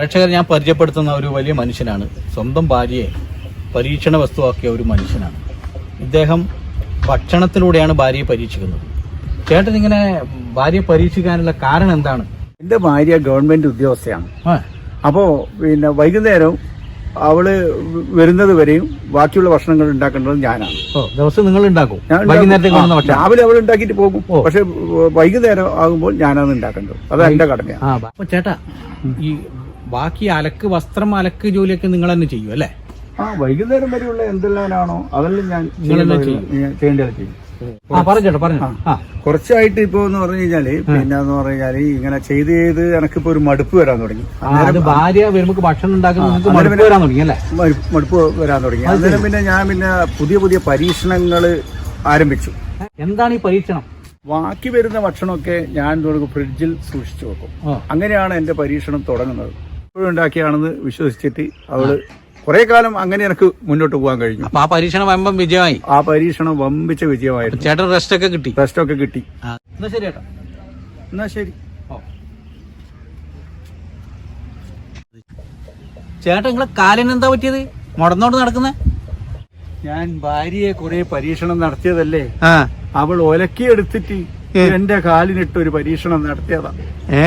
പ്രേക്ഷകർ ഞാൻ പരിചയപ്പെടുത്തുന്ന ഒരു വലിയ മനുഷ്യനാണ്. സ്വന്തം ഭാര്യയെ പരീക്ഷണ വസ്തുവാക്കിയ ഒരു മനുഷ്യനാണ്. ഇദ്ദേഹം ഭക്ഷണത്തിലൂടെയാണ് ഭാര്യയെ പരീക്ഷിക്കുന്നത്. ചേട്ടൻ ഇങ്ങനെ ഭാര്യയെ പരീക്ഷിക്കാനുള്ള കാരണം എന്താണ്? എന്റെ ഭാര്യ ഗവൺമെന്റ് ഉദ്യോഗസ്ഥയാണ്. അപ്പോൾ അപ്പോ പിന്നെ വൈകുന്നേരം അവൾ വരുന്നത് വരെയും ബാക്കിയുള്ള ഭക്ഷണങ്ങൾ ഉണ്ടാക്കേണ്ടത് ഞാനാണ്. ദിവസം നിങ്ങൾ ഉണ്ടാക്കും. രാവിലെ അവൾ ഉണ്ടാക്കിയിട്ട് പോകും. പക്ഷെ വൈകുന്നേരം ആകുമ്പോൾ ഞാനാണ് ഉണ്ടാക്കേണ്ടത്. അത് എന്റെ കടമയാണ്. ചേട്ടാ ഈ ബാക്കി അലക്ക് വസ്ത്രം അലക്ക് ജോലിയൊക്കെ നിങ്ങൾ തന്നെ ചെയ്യും അല്ലേ? ആ വൈകുന്നേരം വരെയുള്ള എന്തെല്ലാമാണോ അതെല്ലാം ഞാൻ ചെയ്യേണ്ടത് ചെയ്യും. ആ പറഞ്ഞു പറഞ്ഞു. കുറച്ചായിട്ട് ഇപ്പോ എന്ന് പറഞ്ഞു കഴിഞ്ഞാൽ പിന്നെ എന്ന് പറഞ്ഞു കഴിഞ്ഞാൽ ഇങ്ങനെ ചെയ്ത് ചെയ്ത് എനക്കിപ്പോ ഒരു മടുപ്പ് വരാൻ തുടങ്ങി. ഭാര്യ വരുമ്പോ ഭക്ഷണം മടുപ്പ് വരാൻ തുടങ്ങി അന്നേരം പിന്നെ ഞാൻ പിന്നെ പുതിയ പുതിയ പരീക്ഷണങ്ങൾ ആരംഭിച്ചു. എന്താണ് ഈ പരീക്ഷണം? ബാക്കി വരുന്ന ഭക്ഷണമൊക്കെ ഞാൻ ഫ്രിഡ്ജിൽ സൂക്ഷിച്ചു വെക്കും. അങ്ങനെയാണ് എന്റെ പരീക്ഷണം തുടങ്ങുന്നത്. ഇപ്പോഴും ഉണ്ടാക്കിയാണെന്ന് വിശ്വസിച്ചിട്ട് അവൾ കുറെ കാലം അങ്ങനെ എനിക്ക് മുന്നോട്ട് പോകാൻ കഴിഞ്ഞു. അപ്പൊ ആ പരീക്ഷണം വമ്പം വിജയമായി. ആ പരീക്ഷണം വമ്പിച്ച വിജയമായിരുന്നു. ചേട്ടൻ റെസ്റ്റ് ഒക്കെ കിട്ടി? റെസ്റ്റ് ഒക്കെ കിട്ടി. എന്നാ ശരി ചേട്ടാ. എന്നാ ശരി. ഓ. ചേട്ടാ നിങ്ങളെ കാലിന് എന്താ പറ്റിയത്? മുടന്നോട് നടക്കുന്നേ? ഞാൻ ഭാര്യയെ കുറെ പരീക്ഷണം നടത്തിയതല്ലേ? അവൾ ഒലക്കി എടുത്തിട്ട് എന്റെ കാലിനിട്ട് ഒരു പരീക്ഷണം നടത്തിയതാ. ഏ?